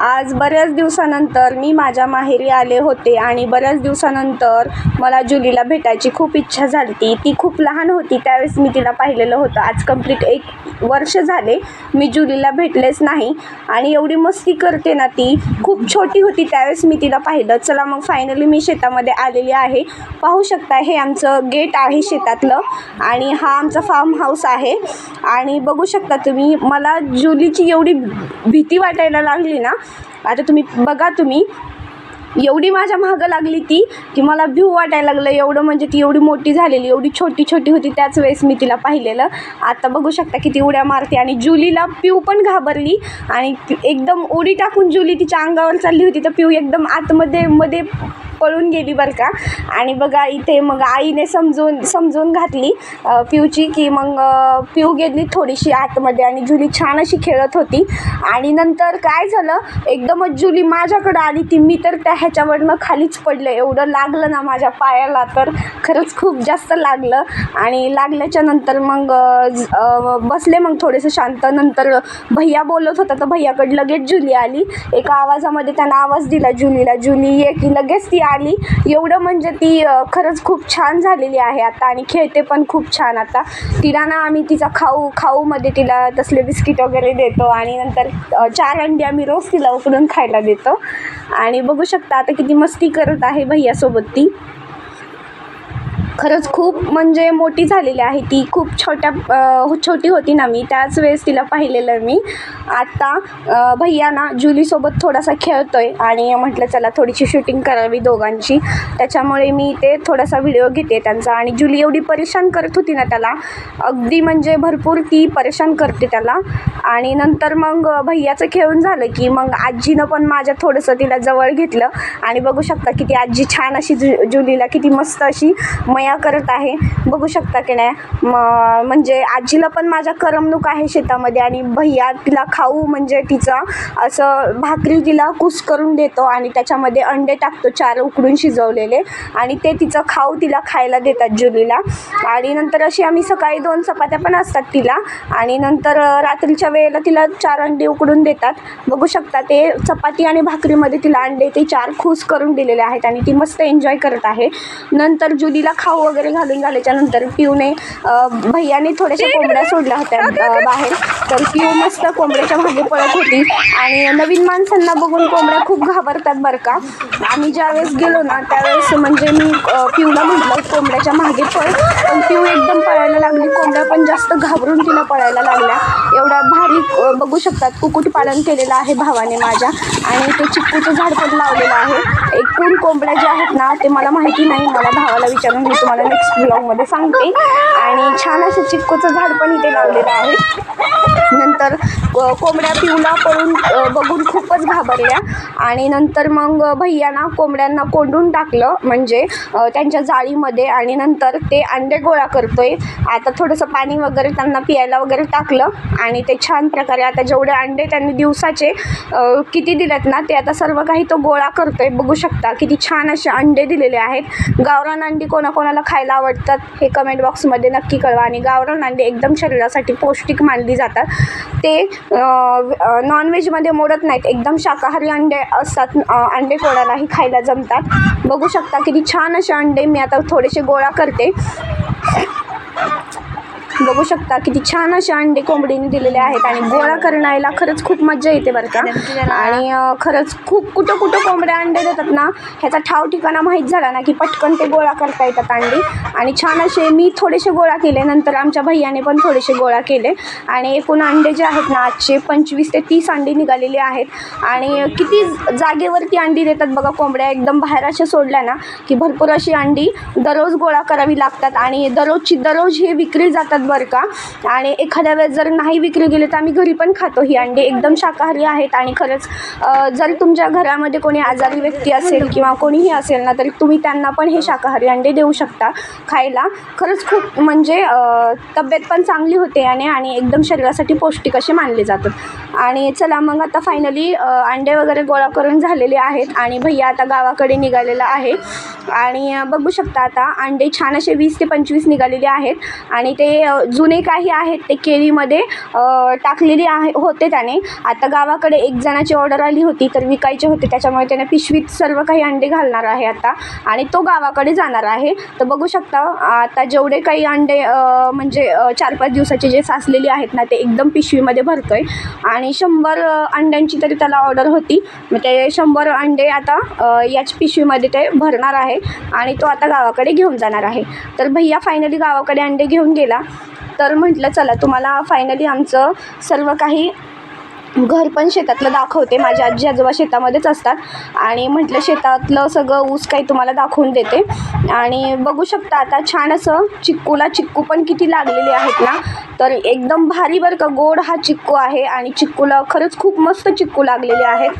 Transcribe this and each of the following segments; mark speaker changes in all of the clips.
Speaker 1: आज बऱ्याच दिवसानंतर मी माझ्या माहेरी आले होते आणि बऱ्याच दिवसानंतर मला जुलीला भेटायची खूप इच्छा झाली ती ती खूप लहान होती त्यावेळेस मी तिला पाहिलेलं होतं. आज कंप्लीट एक वर्ष झाले मी जुलीला भेटलेच नाही आणि एवढी मस्ती करते ना ती. खूप छोटी होती त्यावेळेस मी तिला पाहिलं. चला मग फायनली मी शेतामध्ये आलेली आहे. पाहू शकता हे आमचं गेट आहे शेतातलं आणि हा आमचा फार्म हाऊस आहे. आणि बघू शकता तुम्ही मला जुलीची एवढी भीती वाटायला लागली ना आता तुम्ही बघा तुम्ही. एवढी माझ्या मागं लागली ती की मला भ्यू वाटायला लागलं. एवढं म्हणजे ती एवढी मोठी झालेली एवढी छोटी छोटी होती त्याच वेळेस मी तिला पाहिलेलं. आता बघू शकता किती उड्या मारते. आणि जुलीला पिऊ पण घाबरली. आणि एकदम उडी टाकून जुली तिच्या अंगावर चालली होती. तर पिऊ एकदम आतमध्ये मध्ये पळून गेली बरं का. आणि बघा इथे मग आईने समजून समजून घातली पिऊची की मग पिऊ गेली थोडीशी आतमध्ये आणि जुली छान अशी खेळत होती. आणि नंतर काय झालं एकदमच जुली माझ्याकडं आली ती मी तर त्या ह्याच्यावरनं खालीच पडलं. एवढं लागलं ना माझ्या पायाला तर खरंच खूप जास्त लागलं. आणि लागल्याच्या नंतर मग बसले मग थोडेसे शांत. नंतर भैया बोलत होता तर भैयाकडे लगेच जुली आली. एका आवाजामध्ये त्यानं आवाज दिला जुलीला जुली ये की लगेच ती आली. एवढं म्हणजे ती खरंच खूप छान झालेली आहे आता आणि खेळते पण खूप छान आता. तिला ना आम्ही तिचा खाऊ खाऊमध्ये तिला तसले बिस्किट वगैरे देतो आणि नंतर चार अंडी आम्ही रोज तिला उकडून खायला देतो. आणि बघू शकता आता किती मस्ती करत आहे भैयासोबत ती. खरंच खूप म्हणजे मोठी झालेली आहे ती. खूप छोट्या छोटी होती ना मी. त्याच वेळेस तिला पाहिलेलं मी. आत्ता भैया ना जुलीसोबत थोडासा खेळतो आहे आणि म्हटलं चला थोडीशी शूटिंग करावी दोघांची. त्याच्यामुळे मी ते थोडासा व्हिडिओ घेते त्यांचा. आणि जुली एवढी परेशान करत होती ना त्याला. अगदी म्हणजे भरपूर ती परेशान करते त्याला. आणि नंतर मग भैयाचं खेळून झालं की मग आजीनं पण माझ्या थोडंसं तिला जवळ घेतलं. आणि बघू शकता किती आजी छान अशी जु जुलीला किती मस्त अशी मया करत आहे. बघू शकता की नाही. म म्हणजे आजीला पण माझ्या करमणूक आहे शेतामध्ये आणि भैया तिला खाऊ म्हणजे तिचा असं भाकरी तिला कुस करून देतो आणि त्याच्यामध्ये अंडे टाकतो चार उकडून शिजवलेले. आणि ते तिचं खाऊ तिला खायला देतात जुलीला आणि नंतर अशी आम्ही सकाळी दोन चपात्या पण असतात तिला. आणि नंतर रात्रीच्या वेळेला तिला चार अंडे उकडून देतात. बघू शकता ते चपाती आणि भाकरीमध्ये तिला अंडे ते चार खूस करून दिलेले आहेत आणि ती मस्त एन्जॉय करत आहे. नंतर जुलीला खाऊ वगैरे घालून झाल्याच्यानंतर पिऊने भैयाने थोड्याशा कोंबड्या सोडल्या होत्या बाहेर. तर पिऊ मस्त कोंबड्याच्या मागे पळत होती. आणि नवीन माणसांना बघून कोंबड्या खूप घाबरतात बरं का. आम्ही ज्यावेळेस गेलो ना त्यावेळेस म्हणजे मी पिऊला म्हटलं कोंबड्याच्या मागे पळ. पण पिऊ एकदम पळायला लागली. कोंबड्या पण जास्त घाबरून तिला पळायला लागल्या. एवढा भारी बघू शकतात कुक्कुटपालन केलेलं आहे भावाने माझ्या. आणि ते चिक्कूचं झाड पण लावलेलं आहे. एकूण कोंबड्या ज्या आहेत ना ते मला माहिती नाही. मला भावाला विचारून मी तुम्हाला नेक्स्ट ब्लॉगमध्ये सांगते. आणि छान असं चिक्कूचं झाड पण इथे लावलेलं आहे. नंतर कोंबड्या पिवला पळून बघून खूपच घाबरल्या. आणि नंतर मग भैयाना कोंबड्यांना कोंडून टाकलं. म्हणजे त्यांच्या जाळीमध्ये आणि नंतर ते अंडे गोळा करतोय. आता थोडंसं पाणी वगैरे त्यांना पियायला वगैरे टाकलं. आणि ते छान प्रकारे आता जेवढे अंडे त्यांनी दिवसाचे किती दिलेत ना ते आता सर्व काही तो गोळा करतोय. बघू शकता किती छान असे अंडे दिलेले आहेत. गावरान अंडी कोणाकोणाला खायला आवडतात हे कमेंट बॉक्समध्ये नक्की नक्की कळवा. आणि गावरान अंडे एकदम शरीरासाठी पौष्टिक मानली जातात. ते नॉनव्हेजमध्ये मोडत नाहीत. एकदम शाकाहारी अंडे असतात. अंडे कोणालाही खायला जमतात. बघू शकता किती छान असे अंडे मी आता थोडेसे गोळा करते. बघू शकता किती छान असे अंडे कोंबडीने दिलेले आहेत आणि गोळा करण्याला खरंच खूप मजा येते बरं का. आणि खरंच खूप कुठं कुठं कोंबड्या अंडे देतात ना ह्याचा ठाव ठिकाणा माहीत झाला ना की पटकन ते गोळा करता येतात अंडी. आणि छान असे मी थोडेसे गोळा केले नंतर आमच्या भैयाने पण थोडेसे गोळा केले. आणि एकूण अंडे जे आहेत ना आजचे पंचवीस ते तीस अंडी निघालेली आहेत. आणि किती जागेवरती अंडी देतात बघा कोंबड्या एकदम बाहेर अशा सोडल्या ना की भरपूर अशी अंडी दररोज गोळा करावी लागतात. आणि दररोजची दररोज हे विक्री जातात बरं का? आणि एखाद्या वेळेस जर नाही विक्री गेली तर आम्ही घरी पण खातो. ही अंडी एकदम शाकाहारी आहेत आणि खरंच जर तुमच्या घरामध्ये कोणी आजारी व्यक्ती असेल किंवा कोणीही असेल ना तरी तुम्ही त्यांना पण हे शाकाहारी अंडे देऊ शकता खायला. खरंच खूप म्हणजे तब्येत पण चांगली होते आणि आणि एकदम शरीरासाठी पौष्टिक असे मानले जातात. आणि चला मग आता फायनली अंडे वगैरे गोळा करून झालेले आहेत आणि भैया आता गावाकडे निघालेला आहे. आणि बघू शकता आता अंडे छान असे वीस ते पंचवीस निघालेले आहेत आणि ते जुने काही आहेत ते केळीमध्ये टाकलेली आहे होते त्याने. आता गावाकडे एक जणाची ऑर्डर आली होती तर विकायचे होते. त्याच्यामुळे त्याने पिशवीत सर्व काही अंडे घालणार आहे आता. आणि तो गावाकडे जाणार आहे. तर बघू शकता आता जेवढे काही अंडे म्हणजे चार पाच दिवसाचे जे साचलेले आहेत ना ते एकदम पिशवीमध्ये भरतो आहे आणि शंभर अंड्यांची तरी त्याला ऑर्डर होती. मग ते शंभर अंडे आता याच पिशवीमध्ये ते भरणार आहे. आणि तो आता गावाकडे घेऊन जाणार आहे. तर भैया फायनली गावाकडे अंडे घेऊन गेला. तर म्हटलं चला तुम्हाला फायनली आमचं सर्व काही घर पण शेतातलं दाखवते. माझ्या आजी आजोबा शेतामध्येच असतात आणि म्हटलं शेतातलं सगळं ऊस काही तुम्हाला दाखवून देते. आणि बघू शकता आता छान असं चिक्कूला चिक्कू पण किती लागलेले आहेत ना? तर एकदम भारी बरं का गोड हा चिक्कू आहे आणि चिक्कूला खरंच खूप मस्त चिक्कू लागलेले आहेत.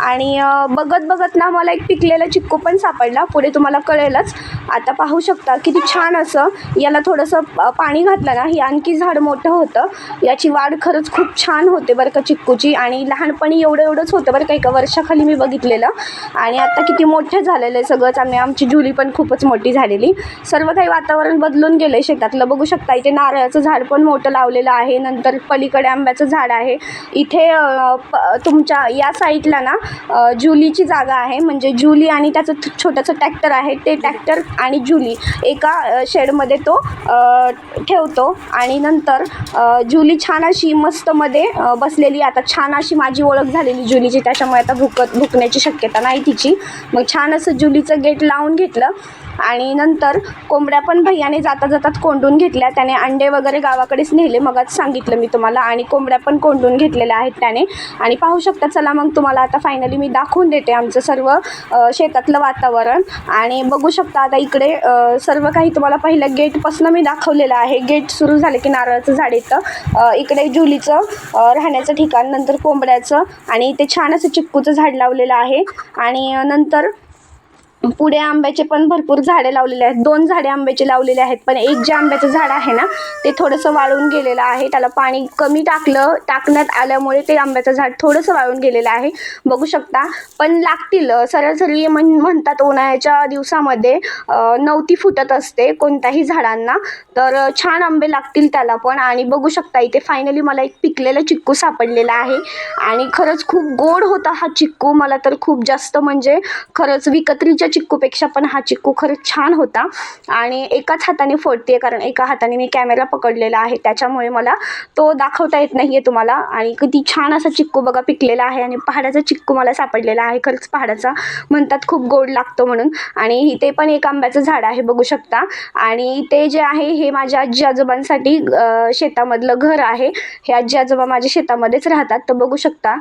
Speaker 1: आणि बघत बघत ना मला एक पिकलेला चिक्कू पण सापडला. पुढे तुम्हाला कळेलच. आता पाहू शकता किती छान असं याला थोडंसं पाणी घातलं ना हे आणखी झाड मोठं होतं. याची वाढ खरंच खूप छान होते बरं का चिक्कूची आणि लहानपणी एवढं एवढंच होतं बरं का एका वर्षाखाली मी बघितलेलं. आणि आता किती मोठं झालेलं आहे सगळंच. आम्ही आमची जुली पण खूपच मोठी झालेली. सर्व काही वातावरण बदलून गेलं आहे शेतातलं. बघू शकता इथे नारळाचं झाड पण मोठं लावलेलं आहे. नंतर पलीकडे आंब्याचं झाड आहे. इथे प- तुमच्या या साईडला ना जुलीची जागा आहे. म्हणजे जुली आणि त्याचं छोटंसं ट्रॅक्टर आहे. ते ट्रॅक्टर आणि जुली एका शेडमध्ये तो ठेवतो. आणि नंतर जुली छान अशी मस्तमध्ये बसलेली. आता छान अशी माझी ओळख झालेली जुलीची त्याच्यामुळे आता भुकत भुकण्याची शक्यता नाही तिची. मग छान असं जुलीचं गेट लावून घेतलं. आणि नंतर कोंबड्या पण भैयाने जाता जातात कोंडून घेतल्या. त्याने अंडे वगैरे गावाकडेच नेले मगच सांगितलं मी तुम्हाला. आणि कोंबड्या पण कोंडून घेतलेल्या आहेत त्याने. आणि पाहू शकता चला मग तुम्हाला आता फायनली मी दाखवून देते आमचं सर्व शेतातलं वातावरण. आणि बघू शकता आता इकडे सर्व काही तुम्हाला पहिलं गेटपासून मी दाखवलेलं आहे. गेट सुरू झालं की नारळाचं झाड येतं. इकडे जुलीचं राहण्याचं ठिकाण नंतर कोंबड्याचं आणि ते छान असं चिक्कूचं झाड लावलेलं आहे. आणि नंतर पुढे आंब्याचे पण भरपूर झाडे लावलेले आहेत. दोन झाडे आंब्याचे लावलेले आहेत पण एक जे आंब्याचं झाड आहे ना ते थोडंसं वाळून गेलेलं आहे. त्याला पाणी कमी टाकलं टाकण्यात आल्यामुळे ते आंब्याचं झाड थोडंसं वाळून गेलेलं आहे. बघू शकता. पण लागतील अं, सरासरी म्हण म्हणतात उन्हाळ्याच्या दिवसामध्ये नवती फुटत असते कोणत्याही झाडांना. तर छान आंबे लागतील त्याला पण. आणि बघू शकता इथे फायनली मला एक पिकलेला चिक्कू सापडलेला आहे. आणि खरंच खूप गोड होता हा चिक्कू. मला तर खूप जास्त म्हणजे खरंच विकत्रीच्या चिक्कूपेक्षा पण हा चिक्कू खरंच छान होता. आणि एकाच हाताने फोडते कारण एका हाताने मी कॅमेरा पकडलेला आहे. त्याच्यामुळे मला तो दाखवता येत नाही आहे तुम्हाला. आणि किती छान असा चिक्कू बघा पिकलेला आहे. आणि पहाडाचा चिक्कू मला सापडलेला आहे. खरंच पहाडाचा म्हणतात खूप गोड लागतो म्हणून. आणि इथे पण एक आंब्याचं झाड आहे बघू शकता. आणि ते जे आहे हे माझ्या आजी आजोबांसाठी शेतामधलं घर आहे. हे आजी आजोबा माझ्या शेतामध्येच राहतात. तर बघू शकता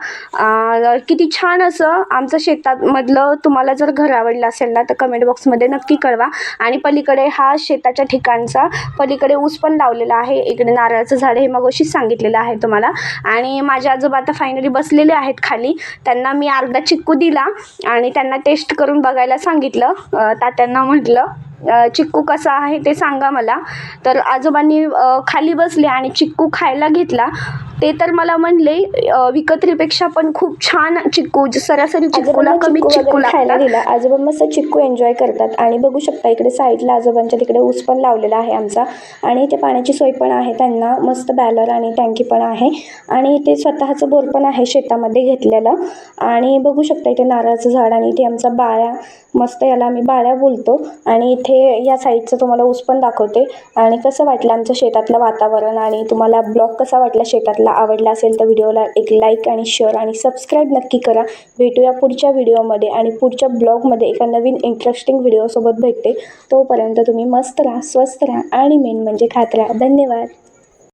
Speaker 1: किती छान असं आमचं शेतामधलं तुम्हाला जर घर आवडलं असेल ना तर कमेंट बॉक्समध्ये नक्की कळवा. आणि पलीकडे हा शेताच्या ठिकाणचा पलीकडे ऊस पण लावलेला आहे. इकडे नारळाचं झाड हे मग सांगितलेलं आहे तुम्हाला. आणि माझे आजोबा आता फायनली बसलेले आहेत खाली. त्यांना मी अर्धा चिक्कू दिला आणि त्यांना टेस्ट करून बघायला सांगितलं. तात्यांना म्हटलं चिक्कू कसा आहे ते सांगा मला. तर आजोबांनी खाली बसले आणि चिक्कू खायला घेतला. ते तर मला म्हणले विकत्रीपेक्षा पण खूप छान चिक्कू सरासरी चिक्कूला कमी
Speaker 2: चिक्कू खायला दिला. आजोबा मस्त चिक्कू एन्जॉय करतात. आणि बघू शकता इकडे साईडला आजोबांच्या तिकडे ऊस पण लावलेला आहे आमचा. आणि इथे पाण्याची सोय पण आहे त्यांना. मस्त बॅलर आणि टँकी पण आहे. आणि इथे स्वतःचं बोर पण आहे शेतामध्ये घेतलेलं. आणि बघू शकता इथे नारळाचं झाड आणि इथे आमचा बाळ्या. मस्त याला आम्ही बाळ्या बोलतो. आणि इथे या साईडचं तुम्हाला ऊस पण दाखवते. आणि कसं वाटलं आमचं शेतातलं वातावरण? आणि तुम्हाला ब्लॉग कसा वाटला शेतातला? आवडला असेल तर व्हिडिओला एक लाईक आणि शेअर आणि सबस्क्राईब नक्की करा. भेटूया पुढच्या व्हिडिओमध्ये आणि पुढच्या ब्लॉगमध्ये एका नवीन इंटरेस्टिंग व्हिडिओसोबत भेटते. तोपर्यंत तुम्ही मस्त राहा स्वस्त राहा आणि मेन म्हणजे खात राहा. धन्यवाद.